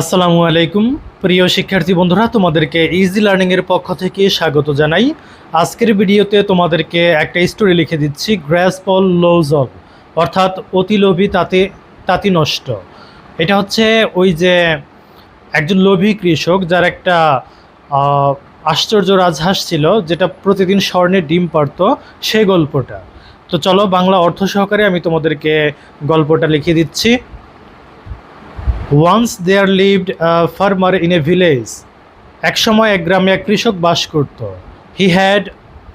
আসসালামু আলাইকুম। প্রিয় শিক্ষার্থী বন্ধুরা, তোমাদেরকে ইজি লার্নিংয়ের পক্ষ থেকে স্বাগত জানাই। আজকের ভিডিওতে তোমাদেরকে একটা স্টোরি লিখে দিচ্ছি গ্র্যাস পল লোজল অর্থাৎ অতি লোভী, তাতে, তাঁতি নষ্ট। এটা হচ্ছে ওই যে একজন লোভী কৃষক যার একটা আশ্চর্য রাজহাঁস ছিল, যেটা প্রতিদিন স্বর্ণের ডিম পারত সেই গল্পটা। তো চলো বাংলা অর্থ সহকারে আমি তোমাদেরকে গল্পটা লিখে দিচ্ছি। Once there lived farmer in a village এক সময় এক গ্রামে এক কৃষক বাস করত। He had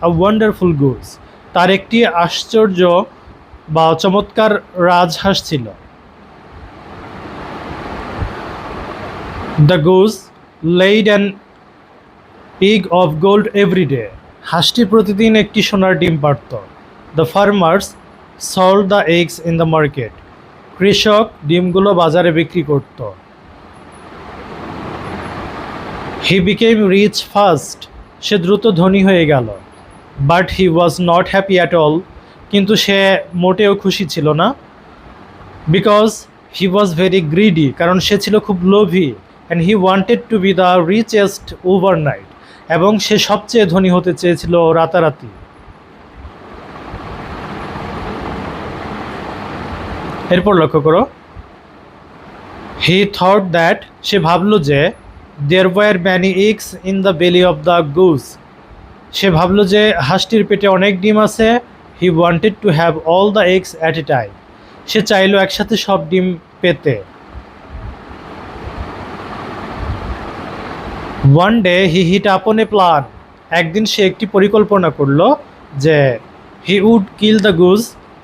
a wonderful goose তার একটি আশ্চর্য বা চমৎকার রাজহাঁস ছিল। The goose laid an pig of gold every day হাঁসটি প্রতিদিন একটি সোনার ডিম পারত the farmers sold the eggs in the market কৃষক ডিমগুলো বাজারে বিক্রি করত। হি বিকেম রিচ ফার্স্ট সে দ্রুত ধনী হয়ে গেল। But he was not happy at all কিন্তু সে মোটেও খুশি ছিল না। Because he was very greedy কারণ সে ছিল খুব লোভী। And he wanted to be the richest overnight এবং সে সবচেয়ে ধনী হতে চেয়েছিল রাতারাতি। এরপর লক্ষ্য করো। হি থট দ্যাট সে ভাবল যে there were many eggs in the belly of the goose সে ভাবলো যে হাঁসটির পেটে অনেক ডিম আছে। He wanted to have all the eggs at a time সে চাইলো একসাথে সব ডিম পেতে। ওয়ান ডে হি হিট আপন এ প্লান একদিন সে একটি পরিকল্পনা করল যে he would kill the goose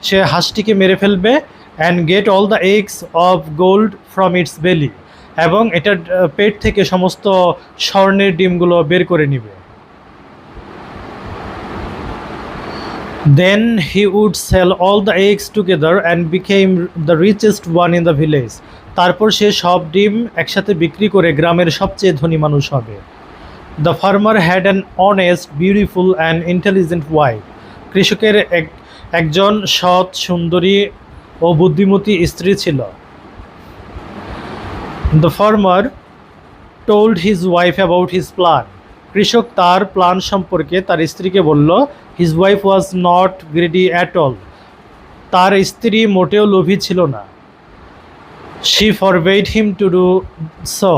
সে হাঁসটিকে মেরে ফেলবে। And get all the eggs of gold from its belly এবং এটার পেট থেকে সমস্ত স্বর্ণের ডিমগুলো বের করে নিবে। Then he would sell all the eggs together and became the richest one in the village তারপর সে সব ডিম একসাথে বিক্রি করে গ্রামের সবচেয়ে ধনী মানুষ হবে। The farmer had an honest beautiful and intelligent wife কৃষকের এক, একজন সৎ, সুন্দরী ও বুদ্ধিমতী স্ত্রী ছিল। The farmer told his wife about his plan কৃষক তার প্ল্যান সম্পর্কে তার স্ত্রীকে বলল his wife was not greedy at all তার স্ত্রী মোটেও লোভী ছিল না। She forbade him to do so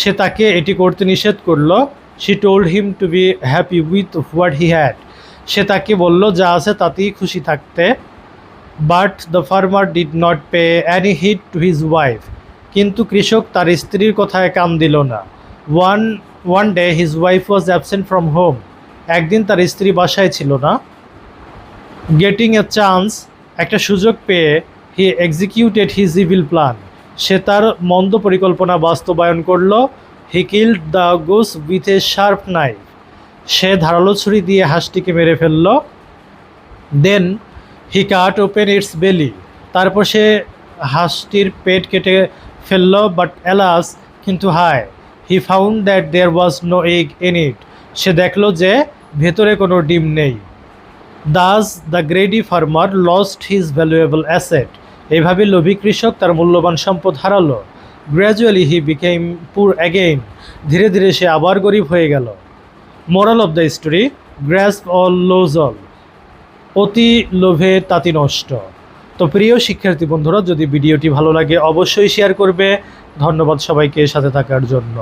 সে তাকে এটি করতে নিষেধ করল। She told him to be happy with what he had সে তাকে বলল, যা আছে তাতেই খুশি থাকতে। But the farmer did not pay any heed to his wife কিন্তু কৃষক তার স্ত্রীর কথায় কাম দিল না। One one day his wife was absent from home একদিন তার স্ত্রী বাসায় ছিল না। গেটিং এ চান্স একটা সুযোগ পেয়ে he executed his evil plan সে তার মন্দ পরিকল্পনা বাস্তবায়ন করল। He killed the goose with a sharp knife সে ধারালো ছুরি দিয়ে হাঁসটিকে মেরে ফেলল। দেন হি কাট ওপেন ইটস বেলি তারপর সে হাঁসটির পেট কেটে ফেলল বাট অ্যালাস কিন্তু হায় he found that there was no egg in it সে দেখল যে ভেতরে কোনো ডিম নেই। Thus the greedy farmer lost his valuable asset এইভাবে লোভী কৃষক তার মূল্যবান সম্পদ হারালো। Gradually he became poor again ধীরে ধীরে সে আবার গরিব হয়ে গেল। Moral of the story grasp all lose all অতি লোভে তাঁতি নষ্ট। তো প্রিয় শিক্ষার্থী বন্ধুরা, যদি ভিডিওটি ভালো লাগে, অবশ্যই শেয়ার করবে। ধন্যবাদ সবাইকে সাথে থাকার জন্য।